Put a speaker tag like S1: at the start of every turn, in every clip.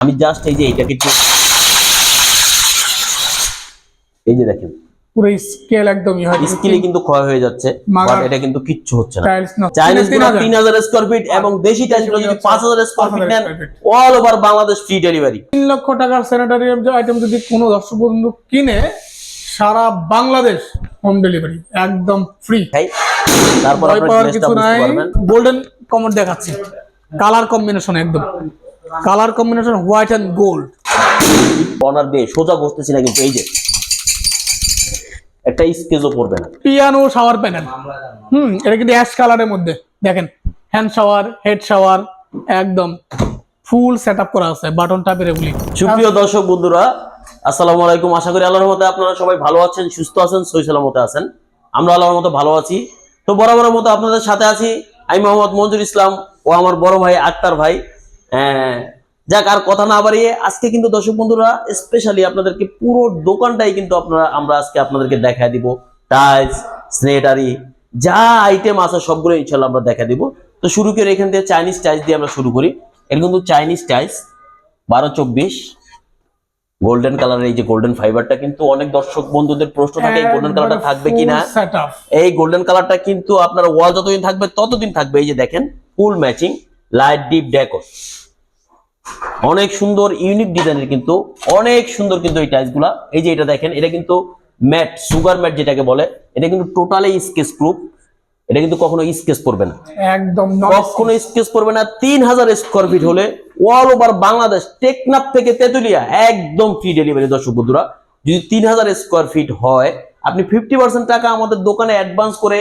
S1: আমি জাস্ট এই যে এইটাকে একটু এই যে দেখেন।
S2: পুরো স্কেল একদমই হয়।
S1: স্কিলে কিন্তু ক্ষয় হয়ে যাচ্ছে বাট এটা কিন্তু কিচ্ছু হচ্ছে না। চাইনিজগুলো
S2: হাজার।
S1: তিন হাজার স্কোয়ার ফিট এবং দেশি টাইলসগুলো যদি পাঁচ হাজার স্কোয়ার ফিট নেন all over Bangladesh free delivery
S2: তিন লক্ষ টাকার স্যানিটারি আইটেম যদি কোনো দর্শক বন্ধু কিনে সারা বাংলাদেশ হোম ডেলিভারি একদম ফ্রি
S1: তারপর আপনারা
S2: কিছু নাই। গোল্ডেন কমন দেখাচ্ছি। কালার কম্বিনেশন একদম। Colour combination white and gold.
S1: Corner দিয়ে সোজা বসতেছি না কিন্তু এই যে একটা স্কেচও পড়বে না।
S2: Piano shower panel. হুম এটা কিন্তু অ্যাশ কালারের মধ্যে। দেখেন হ্যান্ড শাওয়ার হেড শাওয়ার একদম ফুল সেট আপ করা আছে বাটন টাপের এগুলি।
S1: সুপ্রিয় দর্শক বন্ধুরা আসসালামু আলাইকুম। আশা করি আল্লাহর মতে আপনারা সবাই ভালো আছেন সুস্থ আছেন সহি সালামতে আছেন। আমরা আল্লাহর মতো ভালো আছি। তো বরাবরের মতো আপনাদের সাথে আছি। আমি মোহাম্মদ মঞ্জুর ইসলাম ও আমার বড় ভাই আক্তার ভাই। যাক আর কথা না বাড়িয়ে আজকে কিন্তু দর্শক বন্ধুরা স্পেশালি আপনাদেরকে পুরো দোকানটাই কিন্তু আপনারা আমরা আজকে আপনাদেরকে দেখায় দিব। টাইলস স্নেটারি যা আইটেম আছে সবগুলো ইনশাল্লাহ আমরা দেখা দিব। তো শুরু করে এখান থেকে চাইনিজ টাইলস দিয়ে আমরা শুরু করি। এটা কিন্তু চাইনিজ টাইলস বারো চব্বিশ। গোল্ডেন কালার এই যে গোল্ডেন ফাইবারটা কিন্তু অনেক দর্শক বন্ধুদের প্রশ্ন থাকে এই গোল্ডেন কালারটা থাকবে কিনা? এই গোল্ডেন কালারটা কিন্তু আপনার ওয়াল যতদিন থাকবে ততদিন থাকবে। এই যে দেখেন full matching light deep decor অনেক সুন্দর ইউনিক ডিজাইনের কিন্তু অনেক সুন্দর কিন্তু এই টাইলসগুলা। এই যে এটা দেখেন এটা কিন্তু ম্যাট সুগার ম্যাট যেটাকে বলে এটা কিন্তু টোটালি স্কেচ প্রুফ এটা কিন্তু কখনো স্কেচ পড়বে না।
S2: একদম
S1: কখনো স্কেচ পড়বে না। তিন হাজার স্কোয়ার ফিট হলে অল ওভার বাংলাদেশ টেকনাফ থেকে তেতুলিয়া একদম ফ্রি ডেলিভারি দর্শক বন্ধুরা যদি তিন হাজার স্কোয়ার ফিট হয় আপনি ফিফটি পার্সেন্ট টাকা আমাদের দোকানে অ্যাডভান্স করে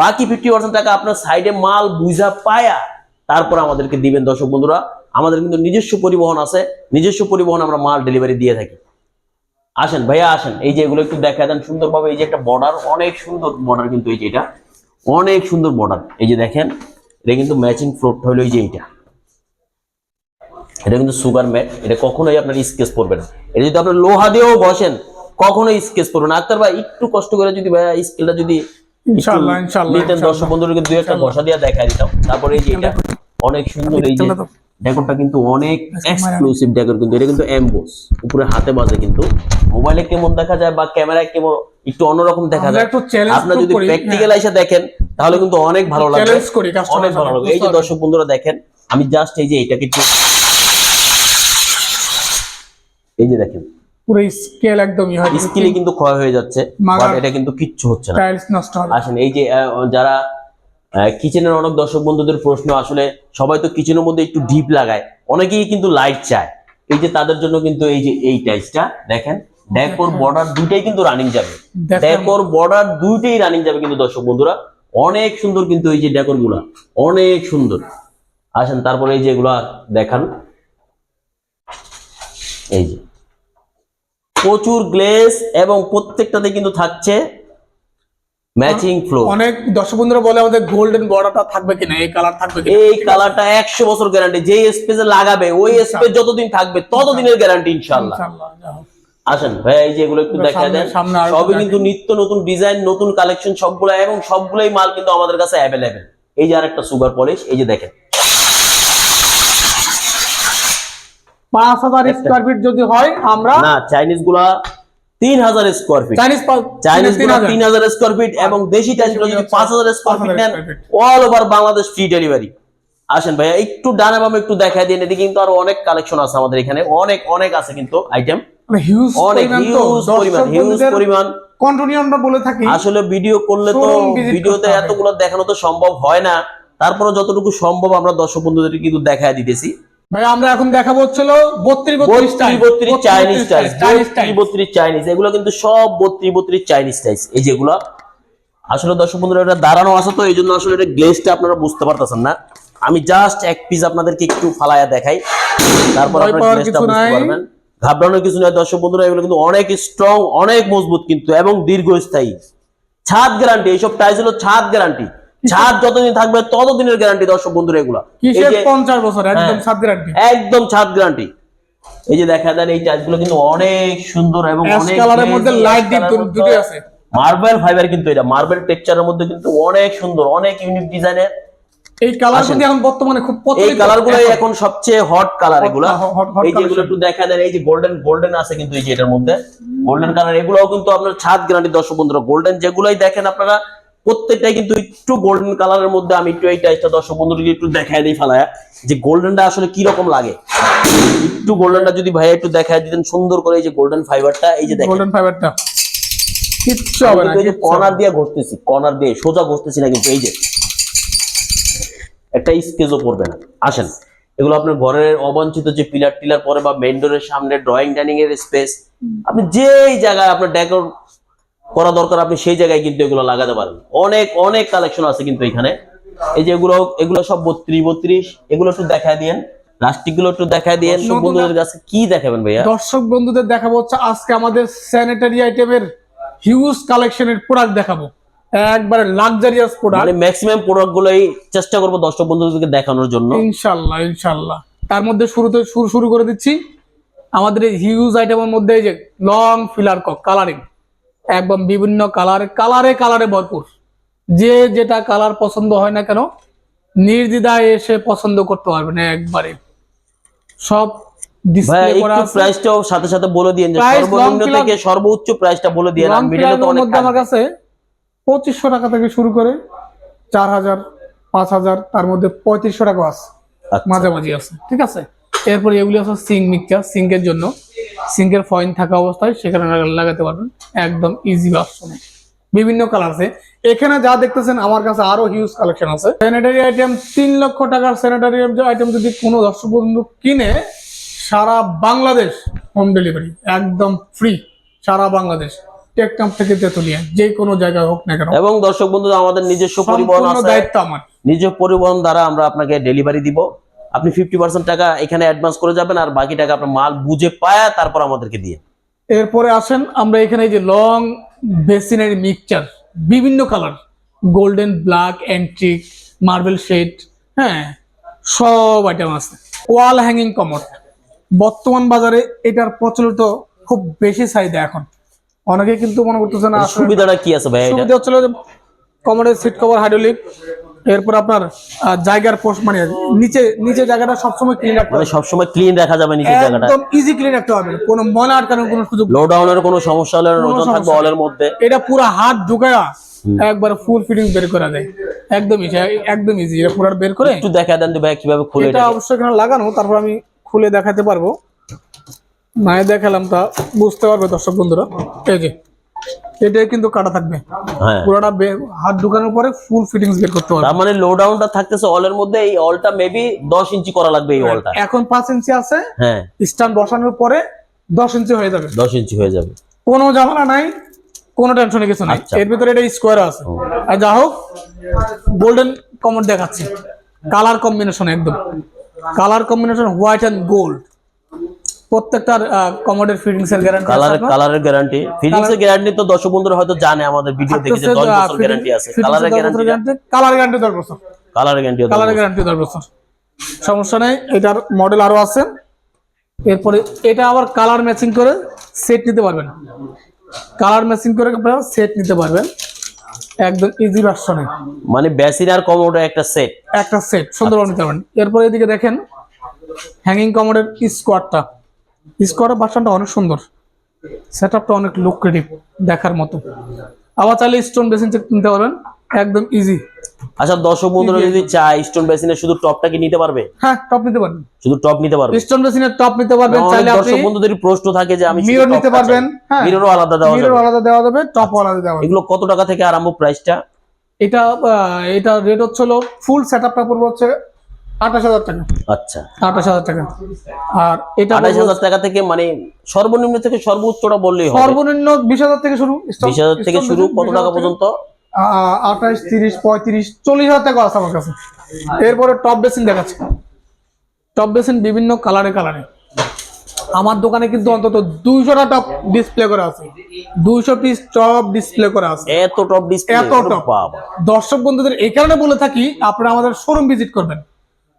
S1: বাকি ফিফটি পার্সেন্ট টাকা আপনার সাইডে মাল বুঝা পায়া তারপর আমাদেরকে দিবেন। দর্শক বন্ধুরা আমাদের কিন্তু নিজস্ব পরিবহন আছে নিজস্ব পরিবহন আমরা মাল ডেলিভারি দিয়ে থাকি। আসেন ভাইয়া আসেন। এই যে এগুলো একটু দেখা দেন সুন্দরভাবে। এই যে একটা বর্ডার অনেক সুন্দর বর্ডার কিন্তু এই যে এটা। অনেক সুন্দর বর্ডার এই যে দেখেন এটা কিন্তু ম্যাচিং ফ্লোর হলো এই যে এইটা। এটা কিন্তু সুগার ম্যাট এটা কখনোই আপনার স্কেচ পড়বে না। এটা যদি আপনার লোহা দিয়েও বসেন কখনোই স্কেচ পড়বে না। আক্তার ভাই একটু কষ্ট করে যদি ভাইয়া স্কেলটা যদি নিতেন দর্শক বন্ধুদেরকে দুই একটা ঘষা দিয়ে দেখা দিতাম। তারপরে এই যে এটা অনেক সুন্দর এই যে ডেকোরটা কিন্তু অনেক এক্সক্লুসিভ ডেকোর কিন্তু এটা কিন্তু এমবোস উপরে হাতে বাজে কিন্তু। মোবাইলে কেমন দেখা যায় বা ক্যামেরায় কেমন একটু অন্যরকম দেখা যায়। আপনার যদি প্র্যাকটিক্যাল এসে দেখেন তাহলে কিন্তু অনেক ভালো লাগবে।
S2: চ্যালেঞ্জ করি customer
S1: অনেক ভালো লাগবে। এই যে দর্শক বন্ধুরা দেখেন আমি জাস্ট এই যে এইটাকে একটু এই যে দেখেন।
S2: পুরো স্কেল একদমই হয়।
S1: স্কিলে কিন্তু ক্ষয় হয়ে যাচ্ছে বাট এটা কিন্তু কিচ্ছু হচ্ছে না।
S2: টাইলস নষ্ট হবে।
S1: আসেন এই যে যারা কিচেনের অনেক দর্শক বন্ধুদের প্রশ্ন আসলে সবাই তো কিচেনের মধ্যে একটু ডিপ লাগায়। অনেকেই কিন্তু লাইট চায়। এই যে তাদের জন্য কিন্তু এই যে এই টাইলসটা দেখেন ডেকোর বর্ডার দুইটাই কিন্তু রানিং যাবে। ডেকোর বর্ডার দুইটাই রানিং যাবে কিন্তু দর্শক বন্ধুরা। অনেক সুন্দর কিন্তু এই যে ডেকোরগুলা। অনেক সুন্দর। আসেন তারপরে এই যে এগুলা দেখান। এই যে। প্রচুর গ্লেস এবং প্রত্যেকটাতে কিন্তু থাকছে ম্যাচিং ফ্লোর
S2: অনেক দর্শক বন্ধুরা বলে আমাদের গোল্ডেন বর্ডারটা থাকবে কিনা এই কালার থাকবে কিনা
S1: এই কালারটা একশো বছর গ্যারান্টি যে স্পেসে লাগাবে ওই স্পেস যতদিন থাকবে ততদিনের গ্যারান্টি
S2: ইনশাআল্লাহ,
S1: আসেন ভাই এই যে এগুলো একটু দেখা দেন। সবই কিন্তু নিত্য নতুন ডিজাইন নতুন কালেকশন সবগুলো এবং সবগুলোই মাল কিন্তু আমাদের কাছে অ্যাভেলেবেল এই যে আরেকটা সুগার পলিশ এই যে দেখেন।
S2: পাঁচ হাজার স্কোয়ার ফিট যদি হয় আমরা
S1: না চাইনিজগুলা তিন হাজার স্কোয়ার ফিট
S2: চাইনিজ
S1: চাইনিজ
S2: তিন হাজার
S1: স্কোয়ার ফিট এবং দেশি যদি পাঁচ হাজার স্কোয়ার ফিট নেন all over Bangladesh free delivery আসেন ভাইয়া একটু ডানে বামে একটু দেখাই দিন এদিকে কিন্তু আরও অনেক কালেকশন আছে আমাদের এখানে। অনেক অনেক আছে কিন্তু আইটেম অনেক হিউজ পরিমাণ হিউজ পরিমাণ।
S2: কন্টিনিউ আমরা বলে থাকি।
S1: আসলে ভিডিও করলে তো ভিডিওতে এতগুলো দেখানো তো সম্ভব হয় না। তারপরে যতটুকু সম্ভব আমরা দর্শক বন্ধুদের কিন্তু দেখায় দিতেছি।
S2: ভাই আমরা এখন দেখাবো হচ্ছিল বত্রিশ বত্রিশ
S1: বত্রিশ চাইনিজ টাইস বত্রিশ চাইনিজ এগুলো কিন্তু সব বত্রিশ বত্রিশ চাইনিজ টাইস এই যেগুলো আসলে দর্শক বন্ধুরা এটা দাঁড়ানো আছে তো এই জন্য আসলে এটা গ্লেজটা আপনারা বুঝতে পারতেছেন না। আমি জাস্ট এক পিস আপনাদেরকে একটু ফালায়া দেখাই তারপর আপনারা বুঝতে পারবেন। ঘাবড়ানোর কিছু নয় দর্শক বন্ধুরা এগুলো কিন্তু অনেক স্ট্রং অনেক মজবুত কিন্তু এবং দীর্ঘস্থায়ী। ছাদ গ্যারান্টি এইসব টাইস হলো ছাদ গ্যারান্টি ছাদ যতদিন থাকবে ততদিনের গ্যারান্টি দর্শক বন্ধুরা এগুলো।
S2: পঞ্চাশ বছর? একদম। গ্যারান্টি
S1: একদম ছাদ গ্যারান্টি এই যে দেখা যায় এই টাইলসগুলো কিন্তু অনেক সুন্দর এবং অনেক
S2: কালারের মধ্যে লাইট ডিপ দুটো আছে।
S1: মার্বেল ফাইবার কিন্তু এটা মার্বেল টেক্সচারের মধ্যে কিন্তু অনেক সুন্দর অনেক ইউনিক ডিজাইনের
S2: এই কালার কিন্তু এখন বর্তমানে খুব
S1: এই কালারগুলো
S2: এখন।
S1: সবচেয়ে হট কালার এগুলা। এই যেগুলো
S2: collection।
S1: একটু দেখা দেন এই যে গোল্ডেন গোল্ডেন আছে কিন্তু এই যে এটার মধ্যে। গোল্ডেন কালার এগুলোও কিন্তু আপনার ছাদ গ্যারান্টি দর্শক বন্ধুরা। গোল্ডেন যেগুলোই দেখেন আপনারা প্রত্যেকটাই কিন্তু একটু গোল্ডেন কালারের মধ্যে আমি একটু এই টাইপটা দর্শক বন্ধুদেরকে একটু দেখায় দিই ফালায়া যে গোল্ডেনটা আসলে কি রকম লাগে? একটু গোল্ডেনটা যদি ভাই একটু দেখায় দিতেন সুন্দর করে এই যে গোল্ডেন ফাইবারটা এই যে দেখেন।
S2: গোল্ডেন ফাইবারটা কিচ্ছু হবে না
S1: এই যে কর্নার দিয়ে ঘুরতেছি কর্নার দিয়ে সোজা ঘুরতেছি না কিন্তু এই যে। একটা স্কেচও পড়বে না। আসেন এগুলো আপনার ঘরের অবাঞ্ছিত যে পিলার টিলার পরে বা মেইন ডোরের সামনে ড্রয়িং ডাইনিং এর স্পেস আপনি যেই জায়গায় আপনার ডেকোর করা দরকার আপনি সেই জায়গায় কিন্তু এগুলো লাগাতে পারেন। অনেক অনেক কালেকশন আছে কিন্তু এখানে। এই যে এগুলো এগুলো সব বত্রিশ বত্রিশ এগুলো একটু দেখায় দিয়েন। একটু দেখায় বন্ধুদের কাছে কি দেখাবেন ভাইয়া?
S2: দর্শক বন্ধুদের দেখাবো হচ্ছে আজকে আমাদের স্যানিটারি আইটেমের হিউজ কালেকশনের প্রোডাক্ট দেখাবো। একবারে লাক্সারিয়াস প্রোডাক্ট
S1: মানে ম্যাক্সিমাম প্রোডাক্ট চেষ্টা করব দর্শক বন্ধুদেরকে দেখানোর জন্য।
S2: ইনশাল্লাহ ইনশাল্লাহ। তার মধ্যে শুরুতে শুরু শুরু করে দিচ্ছি। আমাদের এই হিউজ আইটেমের মধ্যে এই যে লং ফিলার কক কালারিং একদম বিভিন্ন কালারে কালারে কালারে ভরপুর। যে যেটা কালার পছন্দ হয় না কেন নির্দ্বিধায় এসে পছন্দ করতে পারবেন একবারে। সব
S1: প্রাইসটাও সাথে সাথে বলে দিয়েন সর্বনিম্ন থেকে সর্বোচ্চ প্রাইসটা বলে
S2: মধ্যে আমার কাছে পঁচিশশো টাকা থেকে শুরু করে চার হাজার পাঁচ হাজার তার মধ্যে পঁয়ত্রিশশো টাকা আছে।
S1: আচ্ছা।
S2: মাঝামাঝি আছে ঠিক আছে? এরপরে এগুলি আছে সিঙ্ক মিক্সচার সিঙ্কের জন্য। সিঙ্কের ফয়েন থাকা অবস্থায় সেখানে লাগাতে পারবেন একদম ইজি ভার্সনে বিভিন্ন কালার আছে। এখানে যা দেখতেছেন আমার কাছে আরও হিউজ কালেকশন আছে। স্যানিটারি আইটেম তিন লক্ষ টাকার স্যানিটারি আইটেম যদি কোনো দর্শক বন্ধু কিনে সারা বাংলাদেশ হোম ডেলিভারি একদম ফ্রি সারা বাংলাদেশ। টেকটাম থেকে তেতুলিয়া যে কোনো জায়গায় হোক না কেন।
S1: এবং দর্শক বন্ধুরা আমাদের নিজস্ব পরিবহন আছে।
S2: দায়িত্ব আমার।
S1: নিজ পরিবহন দ্বারা আমরা আপনাকে ডেলিভারি দিব। আপনি ফিফটি পার্সেন্ট টাকা এখানে অ্যাডভান্স করে যাবেন আর বাকি টাকা আপনার মাল বুঝে পায়া তারপর আমাদেরকে দিয়ে।
S2: এরপরে আসেন আমরা এখানে এই যে লং বেসিনারি মিক্সচার বিভিন্ন colour golden black antique marble shade হ্যাঁ সব আইটেম আছে। ওয়াল হ্যাঙ্গিং কমোড বর্তমান বাজারে এটার প্রচলিত খুব বেশি চাহিদা এখন। অনেকে কিন্তু মনে করতেছে না
S1: সুবিধাটা কি আছে ভাই এটা?
S2: সুবিধা হচ্ছিল কমোডের সিট কভার হাইড্রোলিক এরপর আপনার জায়গার পোস্ট মানে নিচে নিচে জায়গাটা সবসময় ক্লিন রাখতে
S1: মানে
S2: হবে।
S1: সবসময় ক্লিন রাখা যাবে নিচের জায়গাটা।
S2: একদম ইজি ক্লিন রাখতে হবে। কোনো ময়লা আটকানোর কোনো সুযোগ
S1: লো ডাউনের কোনো সমস্যা হলে ওজন থাকবে। অলের মধ্যে।
S2: এটা পুরো হাত ঢুকায়া একবার ফুল ফিটিং বের করা যায়। একদম ইজি একদম ইজি এটা পুরো বের করে
S1: একটু দেখা দেন তো ভাই কীভাবে খুলে
S2: এটা
S1: এটা
S2: অবশ্যই এখানে লাগানো তারপর আমি খুলে দেখাতে পারব। নাই দেখালাম তা বুঝতে পারবে দর্শক বন্ধুরা। এই যে এটা কিন্তু কাটা থাকবে।
S1: হ্যাঁ।
S2: পুরোটা হাত ঢুকানোর পরে ফুল ফিটিংস বের করতে
S1: তার মানে লো ডাউনটা থাকতেছে অলের মধ্যে এই অলটা মেবি দশ ইঞ্চি করা লাগবে এই অলটা
S2: এখন পাঁচ ইঞ্চি আছে
S1: হ্যাঁ।
S2: স্ট্যান্ড বসানোর পরে দশ ইঞ্চি হয়ে যাবে।
S1: দশ ইঞ্চি হয়ে যাবে।
S2: কোনো ঝামেলা নাই কোনো টেনশনে কিছু নাই।
S1: আচ্ছা।
S2: এর ভিতরে এটা স্কোয়ার আছে। আর যা হোক গোল্ডেন কমোড দেখাচ্ছি। কালার কম্বিনেশন একদম। Colour combination white and gold প্রত্যেকটার কমোডের ফিটিংস এর গ্যারান্টি
S1: কালারের কালারের গ্যারান্টি ফিজিক্স এর গ্যারান্টি তো দর্শক বন্ধুরা হয়তো জানে আমাদের ভিডিও দেখেছে দশ বছর গ্যারান্টি আছে। কালারের গ্যারান্টি
S2: কালার গ্যারান্টি দশ বছর।
S1: কালারের গ্যারান্টি
S2: কালার গ্যারান্টি দশ বছর। সমস্যা নেই এটার মডেল আরও আছে। এরপরে এটা আবার কালার ম্যাচিং করে সেট নিতে পারবেন। কালার ম্যাচিং করে আপনারা সেট নিতে পারবেন। একদম ইজি ভার্সনে
S1: মানে বেসিন আর কমোডো একটা সেট
S2: একটা সেট সুন্দর নিতে পারবেন। এরপরে এদিকে দেখেন হ্যাঙ্গিং কমোডের স্কোয়াডটা স্কোয়াডের ভার্সনটা অনেক সুন্দর। সেট আপটা অনেক লুক্রেটিভ দেখার মতো। আবার চাইলে স্টোন বেসিন কিনতে পারবেন। একদম ইজি
S1: আচ্ছা দর্শক বন্ধুরা যদি চায় স্টোন বেসিনের শুধু টপটা কি নিতে পারবে?
S2: হ্যাঁ টপ নিতে পারবেন।
S1: শুধু টপ নিতে পারবে?
S2: স্টোন বেসিনের টপ নিতে পারবেন চাইলে আপনি
S1: দর্শক বন্ধুদের প্রশ্ন থাকে যে আমি
S2: মিরর নিতে পারবেন হ্যাঁ।
S1: মিররও আলাদা দেওয়া
S2: মিরর
S1: যাবে।
S2: আলাদা দেওয়া যাবে টপ আলাদা দেওয়া যাবে।
S1: এগুলো কত টাকা থেকে আরম্ভ প্রাইসটা
S2: এটা এটা রেট হচ্ছিল ফুল সেটআপটা পড়বে হচ্ছে আঠাশ হাজার টাকা।
S1: আচ্ছা।
S2: আঠাশ হাজার টাকা। আর এটা
S1: আঠাশ হাজার টাকা থেকে মানে সর্বনিম্ন থেকে সর্বোচ্চটা বললেই
S2: সর্বনিম্ন বিশ হাজার থেকে শুরু
S1: বিশ হাজার থেকে শুরু কত টাকা পর্যন্ত?
S2: আঠাশ তিরিশ পঁয়ত্রিশ চল্লিশ হাজার টাকা আছে আমার কাছে। এরপরে টপ বেসিন দেখাচ্ছে। টপ বেসিন বিভিন্ন কালারে কালারে আমার দোকানে কিন্তু অন্তত দুইশোটা টপ ডিসপ্লে করা আছে। দুইশো পিস টপ ডিসপ্লে করা আছে।
S1: এত টপ ডিসপ্লে
S2: এত।
S1: বাবা।
S2: দর্শক বন্ধুদের এই কারণে বলে থাকি আপনারা আমাদের শোরুম ভিজিট করবেন।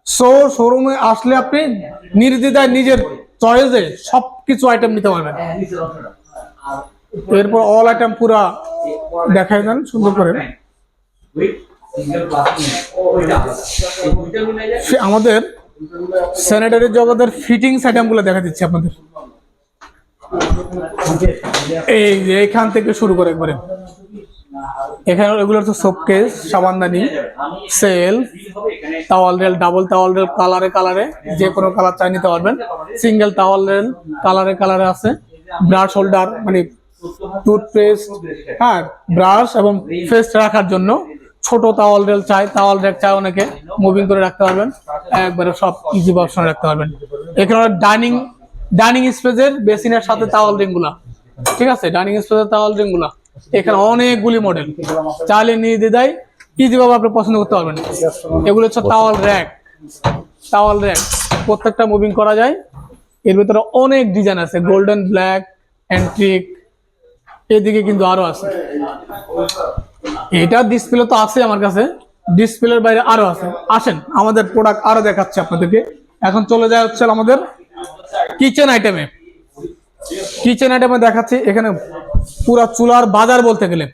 S2: সো শোরুমে আসলে আপনি নির্দ্বিধায় নিজের চয়েসে সব কিছু আইটেম নিতে পারবেন। এরপর অল আইটেম পুরা দেখাই দেন, সুন্দর করে। আমাদের স্যানিটারি জগতের ফিটিংস আইটেমগুলো দেখা দিচ্ছি আপনাদের। এই যে এখান থেকে শুরু করে একবারে। এখানে এগুলো হচ্ছে শোকেস সাবানদানি sell towel rail double towel rail কালারে কালারে যে কোনো কালার চাই নিতে পারবেন। সিঙ্গেল তাওয়াল রেল কালারে কালারে আছে। ব্রাশ হোল্ডার মানে টুথপেস্ট হ্যাঁ ব্রাশ এবং ফেস রাখার জন্য ছোট তাওয়াল রেল চাই তাওয়াল রেক চাই অনেকে। মুভিং করে রাখতে পারবেন। একবারে সব ইজি অপশনে রাখতে পারবেন। এখানে ডাইনিং ডাইনিং স্পেসের বেসিনের সাথে তাওয়াল রিংগুলা। ঠিক আছে? ডাইনিং স্পেসের তাওয়াল রিংগুলা। এখানে অনেকগুলি মডেল চাইলে নিয়ে দিয়ে দেয় ইজি ভাবে আপনি পছন্দ করতে পারবেন। এগুলো হচ্ছে টাওয়াল র্যাক টাওয়াল র্যাক প্রত্যেকটা মুভিং করা যায়। এর ভিতরে অনেক ডিজাইন আছে। গোল্ডেন ব্ল্যাক অ্যান্ট্রিক এদিকে কিন্তু আরও আছে। এটা ডিসপ্লে তো আছে আমার কাছে। ডিসপ্লের বাইরে আরও আছে। আসেন, আমাদের প্রোডাক্ট আরও দেখাচ্ছে আপনাদেরকে। এখন চলে যায় হচ্ছে আমাদের কিচেন আইটেমে কিচেন আইটেমে দেখাচ্ছি। এখানে পুরা চুলার বাজার বলতে গেলে।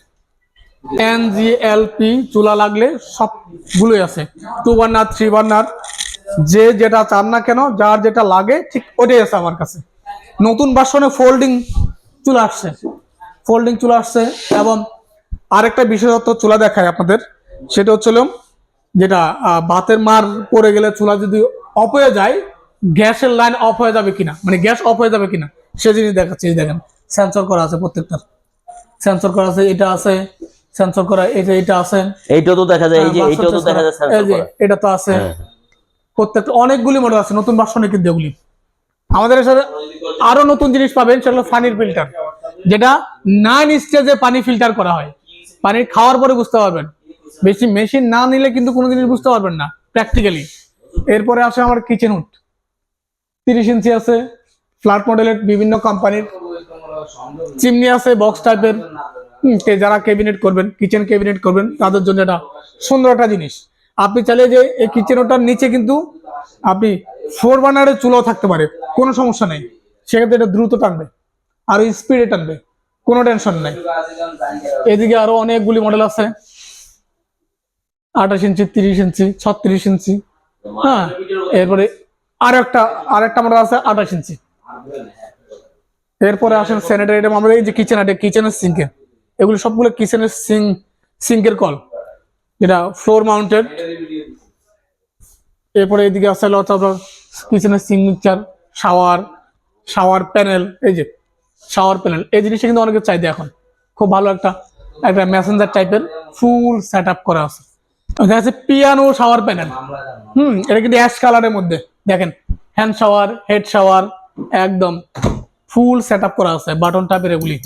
S2: এনজিএলপি চুলা লাগলে সবগুলোই আছে। টু বার্নার থ্রি বার্নার যে যেটা চান না কেন, যার যেটা লাগে ঠিক ওটাই আছে আমার কাছে। নতুন বাসনে ফোল্ডিং চুলা আসছে। ফোল্ডিং চুলা আসছে এবং আরেকটা বিশেষত্ব চুলা দেখায় আপনাদের। সেটা হচ্ছিল যেটা ভাতের মার পড়ে গেলে চুলা যদি অফ হয়ে যায়, গ্যাসের লাইন অফ হয়ে যাবে কিনা? মানে গ্যাস অফ হয়ে যাবে কিনা? সে জিনিস দেখাচ্ছে দেখেন। সেন্সর করা আছে প্রত্যেকটার সেন্সর করা আছে এটা আছে সেন্সর করা এটা এটা আছে।
S1: এইটা তো দেখা যায় এই যে
S2: হ্যাঁ,
S1: এইটাও তো দেখা যায়
S2: যে
S1: করা।
S2: এটা তো আছে।
S1: হ্যাঁ।
S2: প্রত্যেকটা অনেকগুলি মডেল আছে নতুন ভার্সনে কিন্তু এগুলি। আমাদের সাথে আরও নতুন জিনিস পাবেন সেগুলো পানির ফিল্টার যেটা নাইন স্টেজে পানি ফিল্টার করা হয়। পানি খাওয়ার পরে বুঝতে পারবেন। বেশি মেশিন না নিলে কিন্তু কোনো জিনিস বুঝতে পারবেন না প্র্যাকটিক্যালি এরপরে আসে আমার কিচেন হুড তিরিশ ইঞ্চি আছে ফ্ল্যাট মডেলের বিভিন্ন কোম্পানির চিমনি আছে বক্স টাইপের যারা ক্যাবিনেট করবেন কিচেন ক্যাবিনেট করবেন, তাদের জন্য এটা সুন্দর একটা জিনিস। আপনি চাইলে যে এই কিচেন ওটার নিচে কিন্তু আপনি ফোর বার্নারের চুলাও থাকতে পারে, কোনো সমস্যা নেই। সেক্ষেত্রে এটা দ্রুত টানবে, আর স্পিডে টানবে, কোনো টেনশন নেই। এদিকে আরও অনেকগুলি মডেল আছে। আঠাশ ইঞ্চি, তিরিশ ইঞ্চি, ছত্রিশ ইঞ্চি হ্যাঁ এরপরে আর একটা আর একটা মডেল আছে, আঠাশ ইঞ্চি। এরপরে আসেন স্যানিটারি আইটেম আমাদের এই যে কিচেন আইটেম কিচেনের সিঙ্কের এগুলো সবগুলো কিচেনের সিং সিঙ্কের কল। যেটা ফ্লোর মাউন্টেড এরপরে এদিকে আছে হলো আপনার কিচেনের sink mixture shower shower panel এই যে শাওয়ার প্যানেল এই জিনিসটা কিন্তু অনেকের চাহিদা এখন। খুব ভালো একটা একটা মেসেঞ্জার টাইপের ফুল সেট আপ করা আছে। দেখা যাচ্ছে পিয়ানো শাওয়ার প্যানেল হুম, এটা কিন্তু অ্যাশ কালারের মধ্যে। দেখেন হ্যান্ড শাওয়ার হেড শাওয়ার একদম। ফুল সেট আপ করা আছে বাটন টাইপের এগুলি।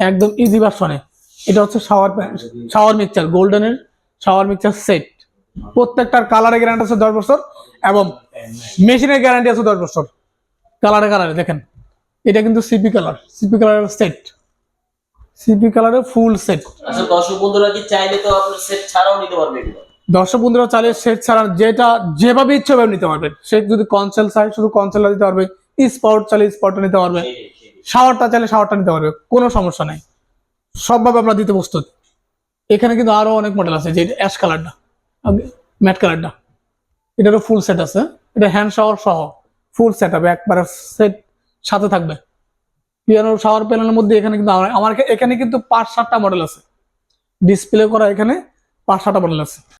S2: একদম ইজি ভার্সনে এটা হচ্ছে শাওয়ার শাওয়ার মিক্সচার গোল্ডেনের শাওয়ার মিক্সচার সেট প্রত্যেকটার কালারের গ্যারান্টি আছে দশ বছর এবং মেশিনের গ্যারান্টি আছে দশ বছর। কালারে কালারে দেখেন। এটা কিন্তু সিপি কালার সিপি কালারের সেট সিপি কালারের ফুল সেট
S1: আচ্ছা দর্শক বন্ধুরা কি চাইলে তো আপনার সেট ছাড়াও নিতে পারবে এগুলো?
S2: দর্শক বন্ধুরা চাইলে সেট ছাড়া যেটা যেভাবে ইচ্ছে নিতে পারবেন সে যদি কনসেল চায় শুধু কনসেলটা দিতে পারবে। স্পট চাইলে স্পটটা নিতে পারবে। শাওয়ারটা চাইলে শাওয়ারটা নিতে পারবে কোনো সমস্যা নাই। সবভাবে আমরা দিতে প্রস্তুত। এখানে কিন্তু আরও অনেক মডেল আছে যে অ্যাশ কালারটা ম্যাট কালারটা এটারও ফুল সেট আছে এটা হ্যান্ড শাওয়ার সহ ফুল সেট হবে একবার সেট সাথে থাকবে। পিয়ানো শাওয়ার প্যানেলের মধ্যে এখানে কিন্তু আমার এখানে কিন্তু পাঁচ সাতটা মডেল আছে। ডিসপ্লে করা এখানে পাঁচ সাতটা মডেল আছে।